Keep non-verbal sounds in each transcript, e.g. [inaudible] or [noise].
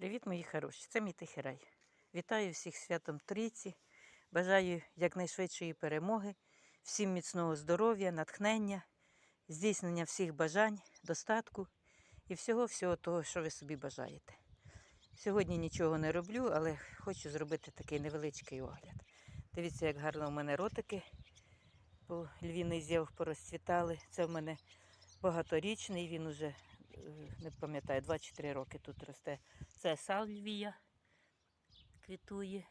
Привіт, мої хороші! Це мій тихий рай. Вітаю всіх святом Трійці. Бажаю якнайшвидшої перемоги, всім міцного здоров'я, натхнення, здійснення всіх бажань, достатку і всього-всього того, що ви собі бажаєте. Сьогодні нічого не роблю, але хочу зробити такий невеличкий огляд. Дивіться, як гарно у мене ротики по львіний з'яв порозцвітали. Це в мене багаторічний, він уже не пам'ятаю, 2-3 роки тут росте. Це сальвія квітує.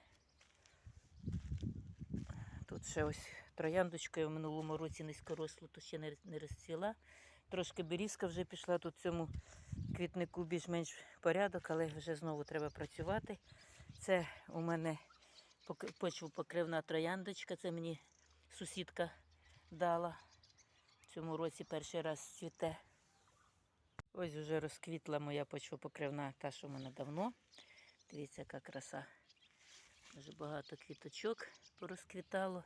Тут ще ось трояндочка я в минулому році низькорослу, то ще не, не розцвіла. Трошки берізка вже пішла тут цьому квітнику більш-менш порядок, але вже знову треба працювати. Це у мене пок- почвопокривна трояндочка, це мені сусідка дала. В цьому році перший раз цвіте. Ось вже розквітла моя почвопокривна, та, що в мене давно. Дивіться, яка краса. Дуже багато квіточок порозквітало.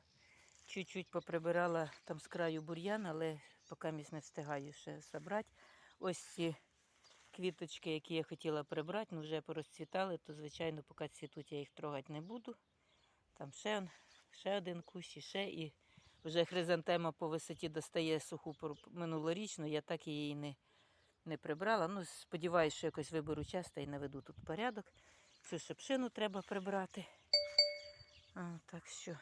Чуть-чуть поприбирала там з краю бур'ян, але поки місь не встигаю ще забрати. Ось ці квіточки, які я хотіла прибрати, ну вже порозцвітали, то, звичайно, поки цвітуть, я їх трогати не буду. Там ще, ще один кущ і ще. І вже хризантема по висоті достає суху минулорічну, я так її не, не прибрала. Ну, сподіваюся, що якось виберу час та й наведу тут порядок. Цю шипшину треба прибрати. А, так що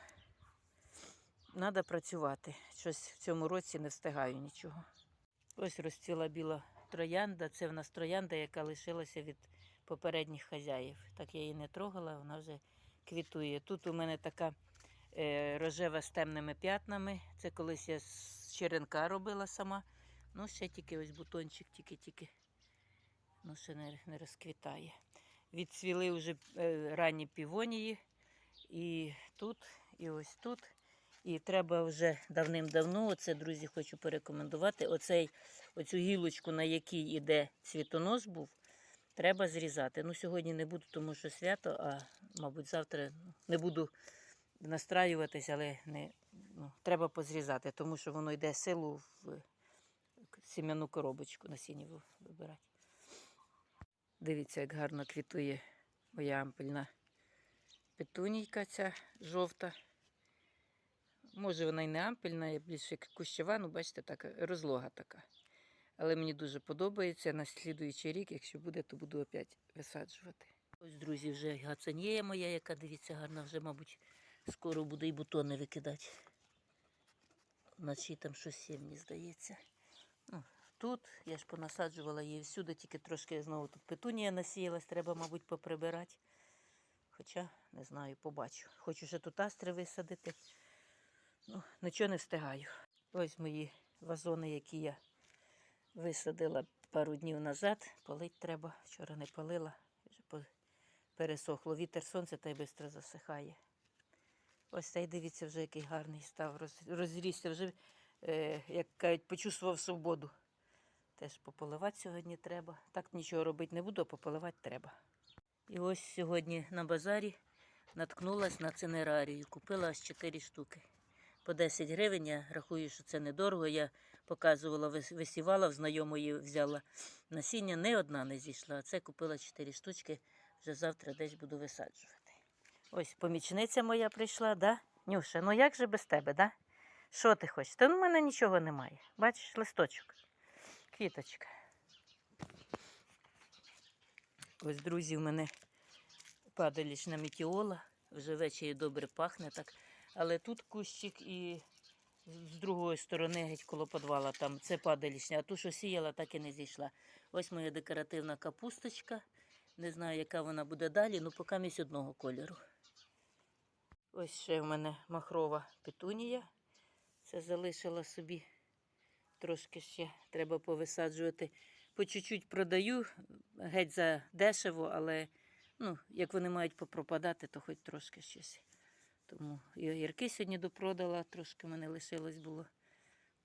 треба працювати. Щось в цьому році не встигаю нічого. Ось розцвіла біла троянда. Це в нас троянда, яка лишилася від попередніх хазяїв. Так я її не трогала, вона вже квітує. Тут у мене така е, рожева з темними п'ятнами. Це колись я з черенка робила сама. Ну, ще тільки ось бутончик, тільки-тільки. Ну, ще не, не розквітає. Відцвіли вже е, ранні півонії. І тут, і ось тут. І треба вже давним-давно, оце, друзі, хочу порекомендувати. Оцей, оцю гілочку, на якій іде цвітонос був, треба зрізати. Ну, сьогодні не буду, тому що свято, а мабуть, завтра не буду настраюватись, але не, ну, треба позрізати, тому що воно йде силу в сім'яну коробочку насіння ви- вибирати. Дивіться, як гарно квітує моя ампельна петунійка ця жовта. Може, вона й не ампельна, я більше як кущова, ну бачите, так, розлога така. Але мені дуже подобається. На слідуючий рік, якщо буде, то буду опять висаджувати. Ось, друзі, вже гацанєя моя, яка дивіться, гарна, вже, мабуть, скоро буде і бутони викидати. Вночі там щось є, здається. Тут я ж понасаджувала її всюди, тільки трошки знову тут петунія насіялась, треба, мабуть, поприбирати. Хоча, не знаю, побачу. Хочу ще тут астри висадити. Ну, нічого не встигаю. Ось мої вазони, які я висадила пару днів назад. Полить треба. Вчора не палила, вже пересохло. Вітер сонце та й швидко засихає. Ось цей, дивіться, вже який гарний став. Розрісся вже, як кажуть, почувствував свободу. Теж пополивати сьогодні треба. Так нічого робити не буду, а пополивати треба. І ось сьогодні на базарі наткнулась на цинерарію. Купила аж 4 штуки. По 10 гривень. Я рахую, що це недорого. Я показувала, висівала, в знайомої взяла насіння. Не одна не зійшла. А це купила 4 штучки. Вже завтра десь буду висаджувати. Ось помічниця моя прийшла, да? Нюша, ну як же без тебе, да? Що ти хочеш? Та в мене нічого немає. Бачиш, листочок, квіточка. Ось, друзі, в мене падалічна мітіола. Вже ввечері добре пахне так. Але тут кущик і з другої сторони, геть коло подвала, там це падалічня, а ту, що сіяла, так і не зійшла. Ось моя декоративна капусточка. Не знаю, яка вона буде далі, ну поки місь одного кольору. Ось ще в мене махрова петунія. Це залишила собі трошки ще треба повисаджувати. По чуть-чуть продаю, геть за дешево, але ну, як вони мають попропадати, то хоч трошки щось. Тому і огірки сьогодні допродала, трошки мене лишилось було.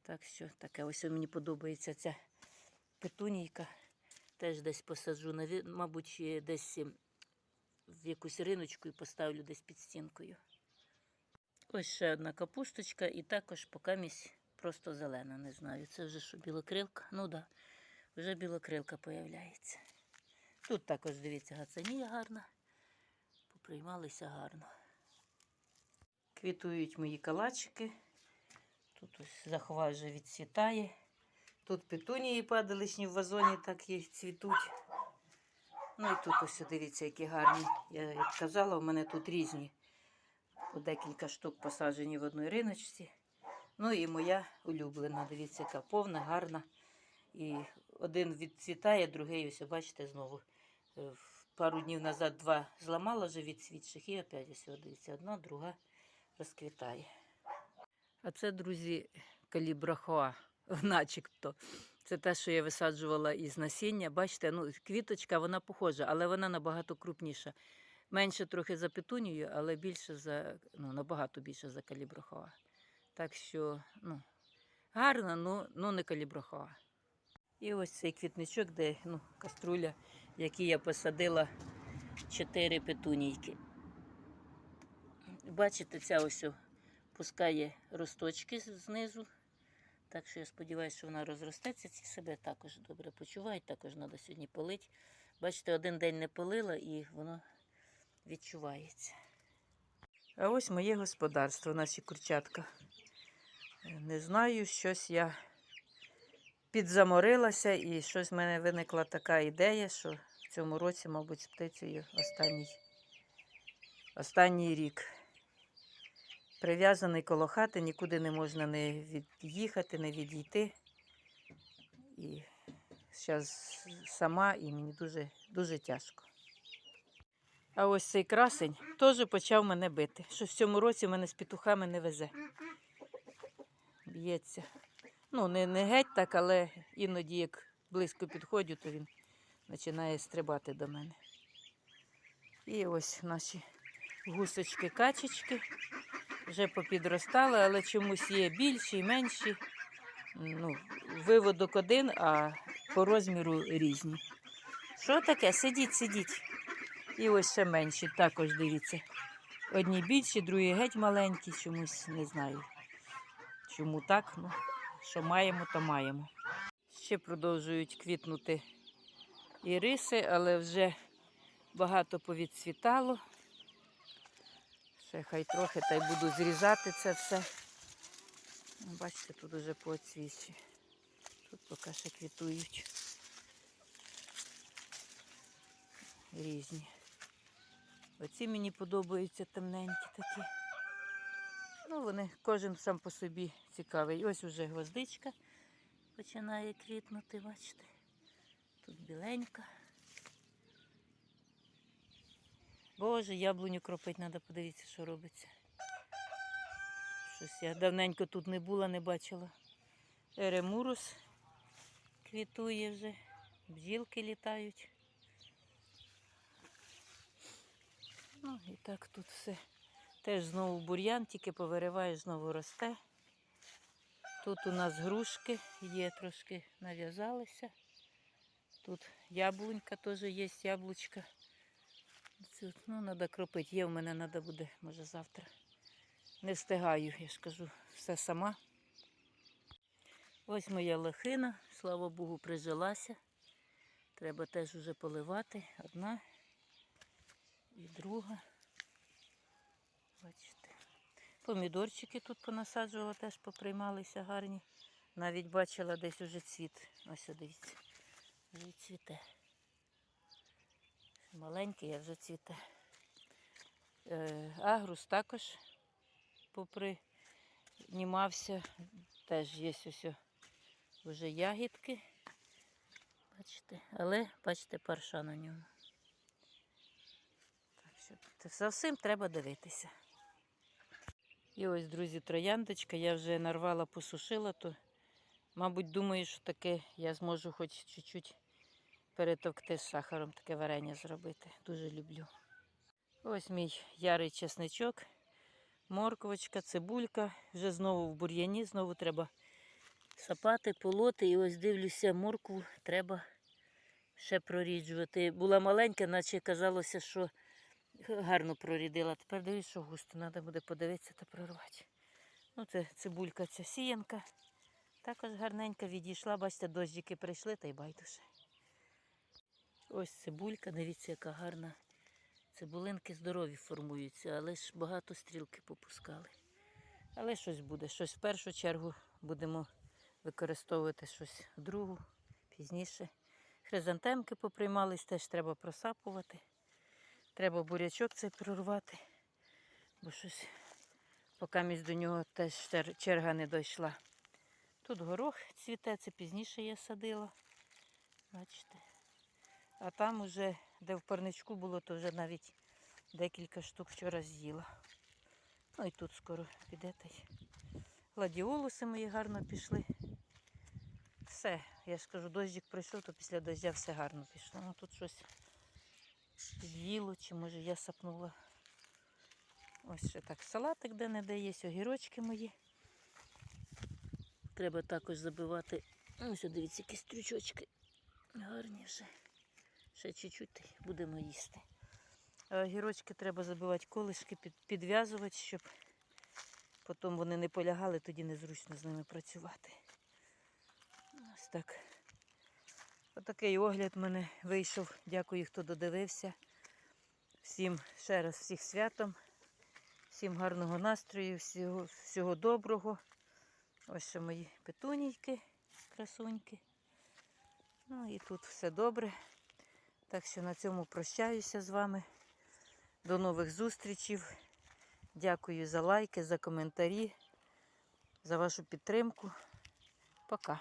Так що таке ось мені подобається ця петунійка. Теж десь посаджу, мабуть, десь ем, в якусь риночку і поставлю десь під стінкою. Ось ще одна капусточка і також покамість просто зелена, не знаю. Це вже що білокрилка? Ну так, да, вже білокрилка появляється. Тут також, дивіться, гацанія гарна. Поприймалися гарно. Квітують мої калачики. Тут ось заховай вже відцвітає. Тут петунії падалишні в вазоні так і цвітуть. Ну і тут ось дивіться, які гарні. Я як казала, у мене тут різні. По декілька штук посаджені в одній риночці. Ну і моя улюблена. Дивіться, яка повна, гарна. І один відцвітає, другий, ось бачите, знову. е, Пару днів назад два зламала вже від свідчих, і опять ось дивіться, одна, друга розквітає. А це, друзі, калібрахоа, [laughs] начебто. Це те, що я висаджувала із насіння. Бачите, ну, квіточка, вона похожа, але вона набагато крупніша. Менше трохи за петунію, але більше за, ну, набагато більше за калібрахоа. Так що, ну, гарно, ну, ну не калібрахоа. І ось цей квітничок, де ну, каструля, в я посадила чотири петунійки. Бачите, ця ось пускає росточки знизу. Так що я сподіваюся, що вона розростеться. Ці себе також добре почувають. Також треба сьогодні полити. Бачите, один день не полила і воно відчувається. А ось моє господарство, наші курчатка. Не знаю, щось я підзаморилася і щось в мене виникла така ідея, що в цьому році, мабуть, з птицею останній, останній рік. Прив'язаний коло хати, нікуди не можна не від'їхати, не відійти. І зараз сама і мені дуже, дуже тяжко. А ось цей красень теж почав мене бити. Що в цьому році мене з петухами не везе. Б'ється. Ну, не, не геть так, але іноді, як близько підходжу, то він починає стрибати до мене. І ось наші гусочки-качечки вже попідростали, але чомусь є більші, і менші. Ну, виводок один, а по розміру різні. Що таке? Сидіть, сидіть. І ось ще менші, також дивіться. Одні більші, другі геть маленькі, чомусь не знаю. Чому так? Ну, що маємо, то маємо. Ще продовжують квітнути іриси, але вже багато повідцвітало. Ще хай трохи та й буду зрізати це все. Ну, Бачите, тут уже поцвічі. Тут поки ще квітують. Різні. Оці мені подобаються темненькі такі. Ну, вони кожен сам по собі цікавий. Ось уже гвоздичка починає квітнути, бачите. Тут біленька. Боже, яблуню кропить, треба подивитися, що робиться. Щось я давненько тут не була, не бачила. Еремурус квітує вже, бджілки літають. Ну і так тут все. Теж знову бур'ян, тільки повириваєш, знову росте. Тут у нас грушки є, трошки нав'язалися. Тут яблунька теж є, яблучка. Це, ну, треба кропити. Є в мене треба буде, може, завтра. Не встигаю, я ж кажу, все сама. Ось моя лохина, слава Богу, прижилася. Треба теж уже поливати. Одна і друга. Бачите. Помідорчики тут понасаджувала, теж поприймалися гарні. Навіть бачила десь уже цвіт. Ось дивіться. Вже цвіте. Маленький, а вже цвіте. Е, агрус також попринімався. Теж є ось вже ягідки. Бачите, але бачите, парша на ньому. Це за всім треба дивитися. І ось, друзі, трояндочка. Я вже нарвала, посушила, то, мабуть, думаю, що таке я зможу хоч чуть-чуть перетовкти з сахаром, таке варення зробити. Дуже люблю. Ось мій ярий чесничок, морковочка, цибулька. Вже знову в бур'яні, знову треба сапати, полоти. І ось дивлюся, моркву треба ще проріджувати. Була маленька, наче казалося, що гарно прорідила. Тепер дивлюсь, що густо. Треба буде подивитися та прорвати. Ну, це цибулька, ця сіянка. Також гарненька відійшла. Бачите, дощики прийшли та й байдуже. Ось цибулька, дивіться, яка гарна. Цибулинки здорові формуються, але ж багато стрілки попускали. Але щось буде. Щось в першу чергу будемо використовувати щось в другу, пізніше. Хризантемки поприймались, теж треба просапувати. Треба бурячок цей прорвати, бо щось поки між до нього теж черга не дійшла. Тут горох цвіте, це пізніше я садила. Бачите. А там уже, де в парничку було, то вже навіть декілька штук вчора з'їла. Ну і тут скоро піде та й. Гладіолуси мої гарно пішли. Все, я ж кажу, дощик пройшов, то після дождя все гарно пішло. Ну тут щось з'їло, чи може я сапнула. Ось ще так салатик де не де є, огірочки мої. Треба також забивати. Ось дивіться, які стрючочки. Гарні вже. Ще чуть-чуть будемо їсти. Огірочки треба забивати колишки, підв'язувати, щоб потім вони не полягали, тоді незручно з ними працювати. Ось так. Отакий огляд в мене вийшов. Дякую, хто додивився. Всім ще раз всіх святом, всім гарного настрою, всього, всього доброго. Ось ще мої петунійки, красуньки. Ну і тут все добре. Так що на цьому прощаюся з вами. До нових зустрічей. Дякую за лайки, за коментарі, за вашу підтримку. Пока.